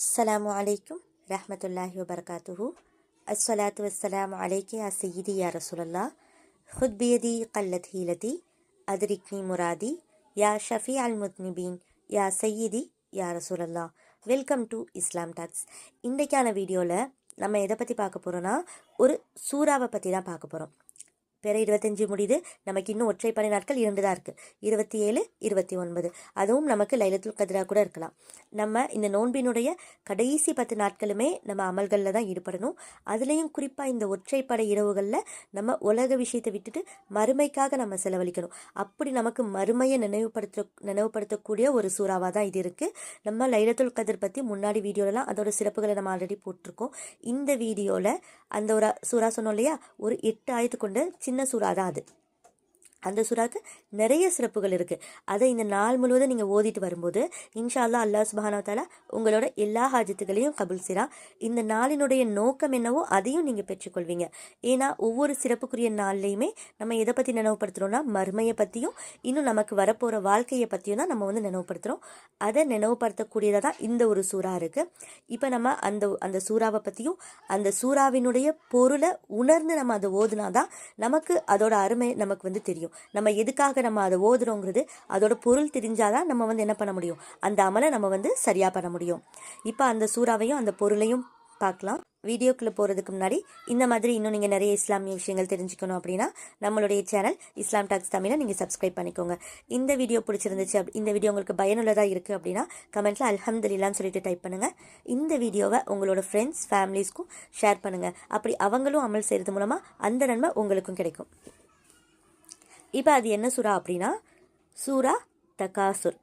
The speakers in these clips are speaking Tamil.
அஸ்லாம் வலைக்கும் ரஹமத்துல்லாஹி வபர்காத்துஹு அஸ்வலாத்து வஸ்லாம் அலைக்கே அசீதி யா ரசுலல்லா ஹுத்பியதி கல்லத் ஹீலதி அதிரிக்னி முராதி யா ஷஃபி அல் முத்னிபீன் யா சையீதி யா ரசூலல்லா வெல்கம் டு இஸ்லாம் டாக்ஸ் இன்றைக்கான வீடியோவில் நம்ம எதை பற்றி பார்க்க போகிறோன்னா ஒரு சூறாவை பற்றி தான் பார்க்க போகிறோம் பிற இருபத்தஞ்சு முடியுது. நமக்கு இன்னும் ஒற்றைப்படை நாட்கள் இரண்டு தான் இருக்குது இருபத்தி ஏழு இருபத்தி ஒன்பது அதுவும் நமக்கு லைலத்துல் கதிராக கூட இருக்கலாம். நம்ம இந்த நோன்பினுடைய கடைசி பத்து நாட்களுமே நம்ம அமல்களில் தான் ஈடுபடணும். அதுலேயும் குறிப்பாக இந்த ஒற்றைப்படை இரவுகளில் நம்ம உலக விஷயத்தை விட்டுட்டு மறுமைக்காக நம்ம செலவழிக்கணும். அப்படி நமக்கு மறுமையை நினைவுபடுத்த நினைவுபடுத்தக்கூடிய ஒரு சூறாவாக தான் இது இருக்குது நம்ம லைலத்துல் கதிர் பற்றி முன்னாடி வீடியோலலாம் அதோட சிறப்புகளை நம்ம ஆல்ரெடி போட்டிருக்கோம். இந்த வீடியோவில் அந்த ஒரு சூறா சொன்னோம் இல்லையா? ஒரு எட்டு ஆயத்து கொண்டு சின்ன சூறா தான் அது. அந்த சூறாக்கு நிறைய சிறப்புகள் இருக்குது அதை இந்த நாள் முழுவதும் நீங்கள் ஓதிட்டு வரும்போது இன்ஷா அல்லா அல்லாஹ் சுபானா தாலா உங்களோட எல்லா ஹாஜத்துகளையும் கபுல் சிரா இந்த நாளினுடைய நோக்கம் என்னவோ அதையும் நீங்கள் பெற்றுக்கொள்வீங்க. ஏன்னா ஒவ்வொரு சிறப்புக்குரிய நாள்லையுமே நம்ம எதை பற்றி நினைவுபடுத்துகிறோம்னா மர்மையை பற்றியும் இன்னும் நமக்கு வரப்போகிற வாழ்க்கையை பற்றியும் தான் நம்ம வந்து நினைவுபடுத்துகிறோம் அதை நினைவுபடுத்தக்கூடியதாக தான் இந்த ஒரு சூறா இருக்குது இப்போ நம்ம அந்த அந்த சூறாவை பற்றியும் அந்த சூறாவினுடைய பொருளை உணர்ந்து நம்ம அதை ஓதுனா தான் நமக்கு அதோட அருமை நமக்கு வந்து தெரியும். நம்ம எதுக்காக நம்ம அதை ஓதுறோங்கிறது அதோட பொருள் தெரிஞ்சாதான் நம்ம வந்து என்ன பண்ண முடியும்? அந்த அமலை நம்ம வந்து சரியாக பண்ண முடியும். இப்போ அந்த சூறாவையும் அந்த பொருளையும் பார்க்கலாம். வீடியோக்குள்ளே போகிறதுக்கு முன்னாடி இந்த மாதிரி இன்னும் நீங்கள் நிறைய இஸ்லாமிய விஷயங்கள் தெரிஞ்சுக்கணும் அப்படின்னா நம்மளுடைய சேனல் இஸ்லாம் டாக்ஸ் தமிழை நீங்கள் சப்ஸ்கிரைப் பண்ணிக்கோங்க. இந்த வீடியோ பிடிச்சிருந்துச்சு அப் இந்த வீடியோ உங்களுக்கு பயனுள்ளதாக இருக்குது அப்படின்னா கமெண்ட்டில் அலமதுல்லான்னு சொல்லிட்டு டைப் பண்ணுங்கள் இந்த வீடியோவை உங்களோட ஃப்ரெண்ட்ஸ் ஃபேமிலிஸ்க்கும் ஷேர் பண்ணுங்கள் அப்படி அவங்களும் அமல் செய்கிறது மூலமாக அந்த நன்மை உங்களுக்கும் கிடைக்கும். இப்போ அது என்ன சூறா அப்படின்னா சூரா தகாசுர்.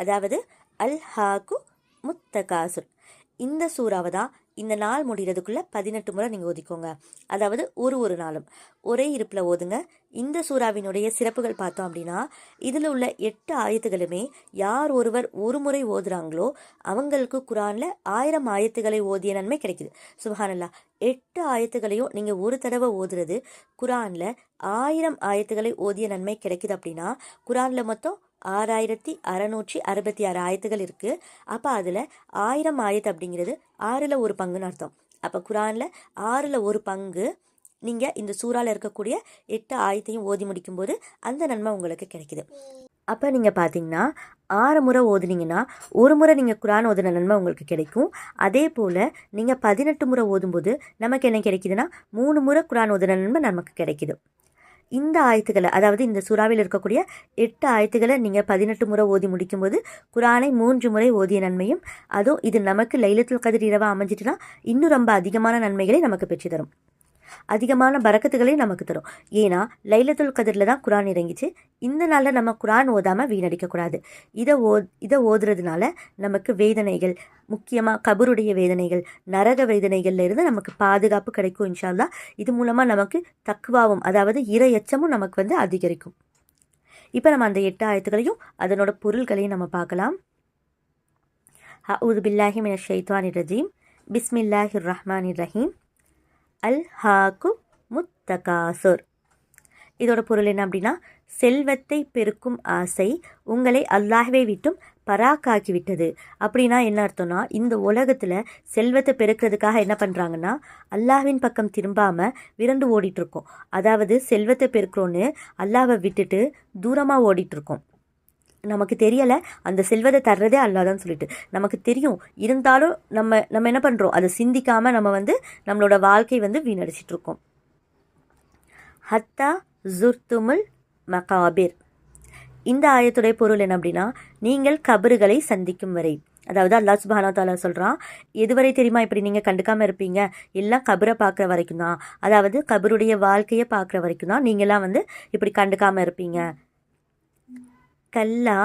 அதாவது அல் ஹாக்கு முத்தகாசுர். இந்த சூறாவை தான் இந்த நாள் முடிகிறதுக்குள்ளே பதினெட்டு முறை நீங்கள் ஒதுக்கோங்க. அதாவது ஒரு ஒரு நாளும். ஒரே இருப்பில் ஓதுங்க. இந்த சூறாவினுடைய சிறப்புகள் பார்த்தோம் அப்படின்னா இதில் உள்ள எட்டு ஆயத்துகளுமே யார் ஒருவர் ஒரு முறை ஓதுறாங்களோ அவங்களுக்கு குரானில் ஆயிரம் ஆயத்துகளை ஓதிய நன்மை கிடைக்குது. சுபஹானல்லா. எட்டு ஆயத்துகளையும் நீங்கள் ஒரு தடவை ஓதுறது குரானில் ஆயிரம் ஆயத்துகளை ஓதிய நன்மை கிடைக்குது அப்படின்னா குரானில் மொத்தம் ஆறாயிரத்தி அறநூற்றி அறுபத்தி ஆறு ஆயத்துகள் இருக்குது அப்போ அதில் ஆயிரம் ஆயத்து அப்படிங்கிறது ஆறில் ஒரு பங்குன்னு அர்த்தம். அப்போ குரானில் ஆறில் ஒரு பங்கு நீங்கள் இந்த சூறாவில் இருக்கக்கூடிய எட்டு ஆயத்தையும் ஓதி முடிக்கும்போது அந்த நன்மை உங்களுக்கு கிடைக்குது. அப்போ நீங்கள் பார்த்தீங்கன்னா ஆறு முறை ஓதுனீங்கன்னா ஒரு முறை நீங்கள் குரான் ஓதுன நன்மை உங்களுக்கு கிடைக்கும். அதே போல் நீங்கள் பதினெட்டு முறை ஓதும்போது நமக்கு என்ன கிடைக்குதுன்னா மூணு முறை குரான் ஓதுன நன்மை நமக்கு கிடைக்குது. இந்த ஆயத்துக்களை அதாவது இந்த சுறாவில் இருக்கக்கூடிய எட்டு ஆயத்துக்களை நீங்கள் பதினெட்டு முறை ஓதி முடிக்கும்போது குரானை மூன்று முறை ஓதிய நன்மையும் அதுவும் இது நமக்கு லைலத்துல் கதிர் இரவாக அமைஞ்சிட்டுனா இன்னும் ரொம்ப அதிகமான நன்மைகளை நமக்கு பெற்று தரும் அதிகமான பறக்கத்துகளையும் நமக்கு தரும். ஏன்னா லைலத்துல் கதிரில் தான் குரான் இறங்கிச்சு. இந்த நாளில் நம்ம குரான் ஓதாமல் வீணடிக்கக்கூடாது. இதை ஓ இதை ஓதுறதுனால நமக்கு வேதனைகள் முக்கியமாக கபருடைய வேதனைகள் நரக வேதனைகள்ல இருந்து நமக்கு பாதுகாப்பு கிடைக்கும் இன்ஷால்லா இது மூலமாக நமக்கு தக்குவாவும் அதாவது இர எச்சமும் நமக்கு வந்து அதிகரிக்கும். இப்போ நம்ம அந்த எட்டு ஆயத்துகளையும் அதனோட பொருள்களையும் நம்ம பார்க்கலாம். ஹவுது பில்லாஹி மின ஷைத்வான் ரஜீம். பிஸ்மில்லாஹிர் ரஹ்மான் ரஹீம். அல் ஹாக்கு முத்தகாசுர். இதோட பொருள் என்ன அப்படின்னா செல்வத்தை பெருக்கும் ஆசை உங்களை அல்லாஹ்வை விட்டும் பராக்காக்கி விட்டது அப்படின்னா என்ன அர்த்தம்னா இந்த உலகத்தில் செல்வத்தை பெருக்கிறதுக்காக என்ன பண்ணுறாங்கன்னா அல்லாஹ்வின் பக்கம் திரும்பாமல் விரண்டு ஓடிட்டுருக்கோம் அதாவது செல்வத்தை பெருக்கிறோன்னு அல்லாவை விட்டுட்டு தூரமாக ஓடிட்டுருக்கோம் நமக்கு தெரியலை அந்த செல்வத்தை தர்றதே அல்லாதான்னு சொல்லிட்டு. நமக்கு தெரியும் இருந்தாலும் நம்ம நம்ம என்ன பண்ணுறோம் அதை சிந்திக்காமல் நம்ம வந்து நம்மளோட வாழ்க்கை வந்து வீணடிச்சிட்ருக்கோம் ஹத்தா ஜுர்துமுல் மகாபிர். இந்த ஆயத்துடைய பொருள் என்ன அப்படின்னா நீங்கள் கபறுகளை சந்திக்கும் வரை. அதாவது அல்லா சுபானா தாலா சொல்கிறான் எதுவரை தெரியுமா இப்படி நீங்கள் கண்டுக்காமல் இருப்பீங்க? எல்லாம் கபரை பார்க்குற வரைக்கும் தான் அதாவது கபருடைய வாழ்க்கையை பார்க்குற வரைக்கும் தான் நீங்களாம் வந்து இப்படி கண்டுக்காமல் இருப்பீங்க. கல்லா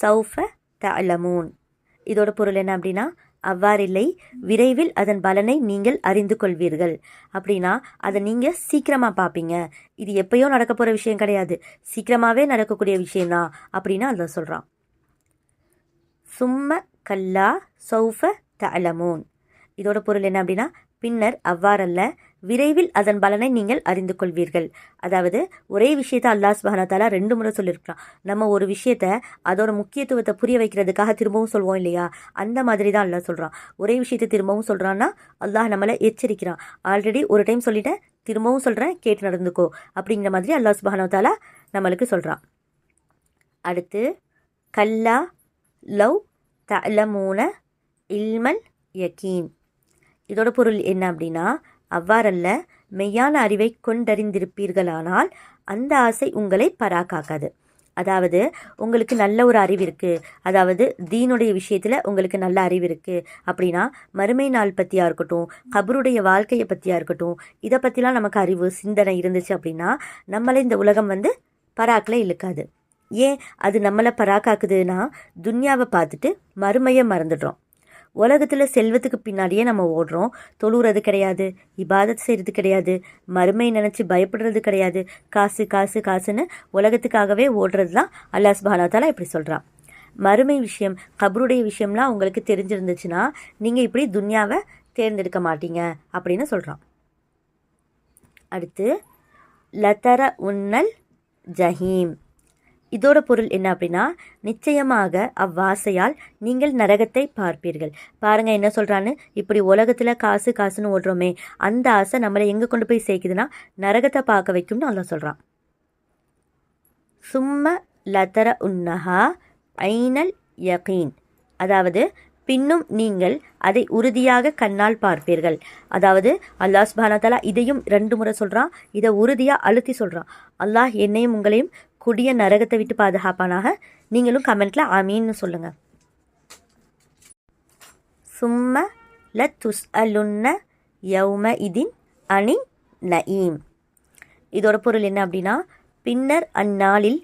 சௌஃப தலமூன் இதோட பொருள் என்ன அப்படின்னா அவ்வாறில்லை விரைவில் அதன் பலனை நீங்கள் அறிந்து கொள்வீர்கள். அப்படின்னா அதை நீங்கள் சீக்கிரமாக பார்ப்பீங்க இது எப்பயோ நடக்க போகிற விஷயம் கிடையாது. சீக்கிரமாகவே நடக்கக்கூடிய விஷயந்தான் அப்படின்னு அதை சொல்கிறான் சும்ம கல்லா சௌஃப தலமூன் இதோட பொருள் என்ன அப்படின்னா பின்னர் அவ்வாறல்ல விரைவில் அதன் பலனை நீங்கள் அறிந்து கொள்வீர்கள். அதாவது ஒரே விஷயத்தை அல்லாஹ் சுபஹானத்தாலா ரெண்டு முறை சொல்லியிருக்கிறான். நம்ம ஒரு விஷயத்த அதோட முக்கியத்துவத்தை புரிய வைக்கிறதுக்காக திரும்பவும் சொல்லுவோம் இல்லையா? அந்த மாதிரி தான் அல்லாஹ் சொல்கிறான் ஒரே விஷயத்தை திரும்பவும் சொல்கிறான்னா அல்லாஹ் நம்மளை எச்சரிக்கிறான். ஆல்ரெடி ஒரு டைம் சொல்லிட்டேன் திரும்பவும் சொல்கிறேன் கேட்டு நடந்துக்கோ. அப்படிங்கிற மாதிரி அல்லாஹ் சுபஹானத்தாலா நம்மளுக்கு சொல்கிறான் அடுத்து கல்லா லவ் தலமூன இல்மல் யக்கீன் இதோட பொருள் என்ன அப்படின்னா அவ்வாறல்ல மெய்யான அறிவை கொண்டறிந்திருப்பீர்களானால் அந்த ஆசை உங்களை பராக்காக்காது. அதாவது உங்களுக்கு நல்ல ஒரு அறிவு இருக்குது அதாவது தீனுடைய விஷயத்தில் உங்களுக்கு நல்ல அறிவு இருக்குது அப்படின்னா மறுமை நாள் பற்றியாக இருக்கட்டும் கபருடைய வாழ்க்கையை பற்றியாக இருக்கட்டும் இதை பற்றிலாம் நமக்கு அறிவு சிந்தனை இருந்துச்சு அப்படின்னா நம்மளை இந்த உலகம் வந்து பராக்கில் இழுக்காது. ஏன்? அது நம்மளை பராக்காக்குதுன்னா துன்யாவை பார்த்துட்டு மறுமையை மறந்துடுறோம். உலகத்தில் செல்வத்துக்கு பின்னாடியே நம்ம ஓடுறோம். தொழுறது கிடையாது இபாதத் செய்கிறது கிடையாது மறுமை நினச்சி பயப்படுறது கிடையாது. காசு காசு காசுன்னு உலகத்துக்காகவே ஓடுறது தான் அல்லாஹ் சுபானாத்தாலா இப்படி சொல்கிறான் மறுமை விஷயம் கபருடைய விஷயம்லாம் உங்களுக்கு தெரிஞ்சிருந்துச்சுன்னா நீங்கள் இப்படி துன்யாவை தேர்ந்தெடுக்க மாட்டீங்க அப்படின்னு சொல்கிறான் அடுத்து லத்தர உன்னல் ஜஹீம். இதோட பொருள் என்ன அப்படின்னா நிச்சயமாக அவ்வாசையால் நீங்கள் நரகத்தை பார்ப்பீர்கள். பாருங்க என்ன சொல்கிறான்னு இப்படி உலகத்தில் காசு காசுன்னு ஓடுறோமே அந்த ஆசை நம்மளை எங்கே கொண்டு போய் சேர்க்குதுன்னா நரகத்தை பார்க்க வைக்கும்னு அல்லா சொல்கிறான் சும்ம லதர உன்னஹா ஐனல் யகீன். அதாவது பின்னும் நீங்கள் அதை உறுதியாக கண்ணால் பார்ப்பீர்கள். அதாவது அல்லாஹ் சுபானத்தாலா இதையும் ரெண்டு முறை சொல்கிறான் இதை உறுதியாக அழுத்தி சொல்கிறான் அல்லாஹ் என்னையும் உங்களையும் கொடிய நரகத்தை விட்டு பாதுகாப்பானாக? நீங்களும் கமெண்ட்டில் ஆமீன்னு சொல்லுங்கள் சும்ம ல துஸ் அலுன்ன யௌம இதின் அணி நயீம். இதோட பொருள் என்ன அப்படின்னா பின்னர் அந்நாளில்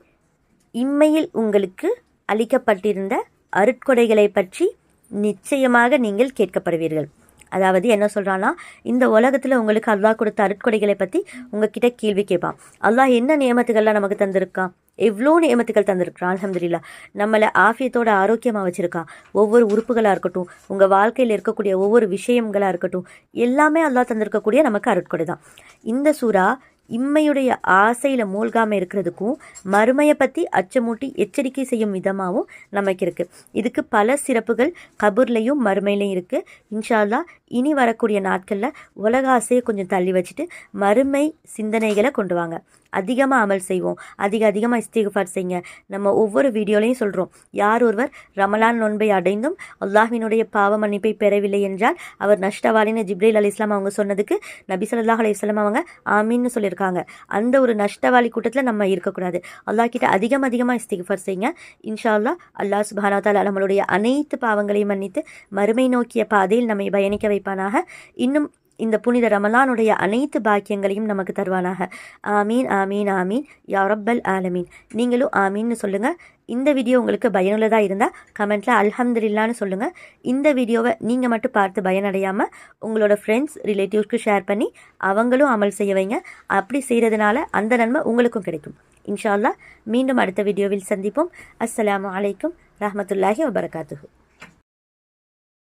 இம்மையில் உங்களுக்கு அளிக்கப்பட்டிருந்த அருட்கொடைகளை பற்றி நிச்சயமாக நீங்கள் கேட்கப்படுவீர்கள். அதாவது என்ன சொல்கிறான்னா இந்த உலகத்தில் உங்களுக்கு அல்லாஹ் கொடுத்த அருட்கொடைகளை பற்றி உங்ககிட்ட கேள்வி கேட்பான். அல்லாஹ் என்ன நியமத்துகள்லாம் நமக்கு தந்திருக்கான் எவ்வளோ நியமத்துகள் தந்திருக்கிறான் அலமதுல்லா நம்மளை ஆஃபியத்தோட ஆரோக்கியமாக வச்சுருக்கான் ஒவ்வொரு உறுப்புகளாக இருக்கட்டும் உங்கள் வாழ்க்கையில் இருக்கக்கூடிய ஒவ்வொரு விஷயங்களாக இருக்கட்டும் எல்லாமே அல்லாஹ் தந்திருக்கக்கூடிய நமக்கு அருட்கொடை தான் இந்த சூறா இம்மையுடைய ஆசையில் மூழ்காமல் இருக்கிறதுக்கும் மறுமையை பற்றி அச்சமூட்டி எச்சரிக்கை செய்யும் விதமாகவும் நமக்கு இருக்குது இதுக்கு பல சிறப்புகள் கபூர்லேயும் மறுமையிலையும் இருக்குது இன்ஷால்லா இனி வரக்கூடிய நாட்களில் உலக ஆசையை கொஞ்சம் தள்ளி வச்சுட்டு மறுமை சிந்தனைகளை கொண்டு வாங்க. அதிகமாக அமல் செய்வோம். அதிக அதிகமாக இஸ்திகுஃபார் செய்யுங்க. நம்ம ஒவ்வொரு வீடியோலையும் சொல்கிறோம் யார் ஒருவர் ரமலான் நோன்பை அடைந்தும் அல்லாஹினுடைய பாவ மன்னிப்பை பெறவில்லை என்றால் அவர் நஷ்டவாளின்னு ஜிப்ரேல் அலி இஸ்லாம் அவங்க சொன்னதுக்கு நபி சொல்லாஹ் அலி இஸ்லாம் அவங்க ஆமின்னு சொல்லியிருக்காங்க. அந்த ஒரு நஷ்டவாளி கூட்டத்தில் நம்ம இருக்கக்கூடாது. அல்லாஹ் கிட்ட அதிகம் அதிகமாக இஸ்திகுஃபார் செய்யுங்க. இன்ஷா அல்லா அல்லாஹ் சுபானாத்தால் நம்மளுடைய அனைத்து பாவங்களையும் மன்னித்து மறுமை நோக்கிய பாதையில் நம்மை பயணிக்க வைப்பானாக. இன்னும் இந்த புனித ரமலானுடைய அனைத்து பாக்கியங்களையும் நமக்கு தருவானாக. ஆமீன் ஆமீன் ஆமீன். யாரப்பல் ஆலமீன். நீங்களும் ஆமீன்னு சொல்லுங்கள் இந்த வீடியோ உங்களுக்கு பயனுள்ளதாக இருந்தால் கமெண்ட்டில் அல்ஹம்துலில்லான்னு சொல்லுங்கள் இந்த வீடியோவை நீங்கள் மட்டும் பார்த்து பயனடையாமல் உங்களோட ஃப்ரெண்ட்ஸ் ரிலேட்டிவ்ஸ்க்கு ஷேர் பண்ணி அவங்களும் அமல் செய்ய வைங்க. அப்படி செய்கிறதுனால அந்த நன்மை உங்களுக்கும் கிடைக்கும். இன்ஷா மீண்டும் அடுத்த வீடியோவில் சந்திப்போம். அஸ்லாம் வலைக்கம் ரஹமத்துல்லாஹி வபரகாத்துஹூ.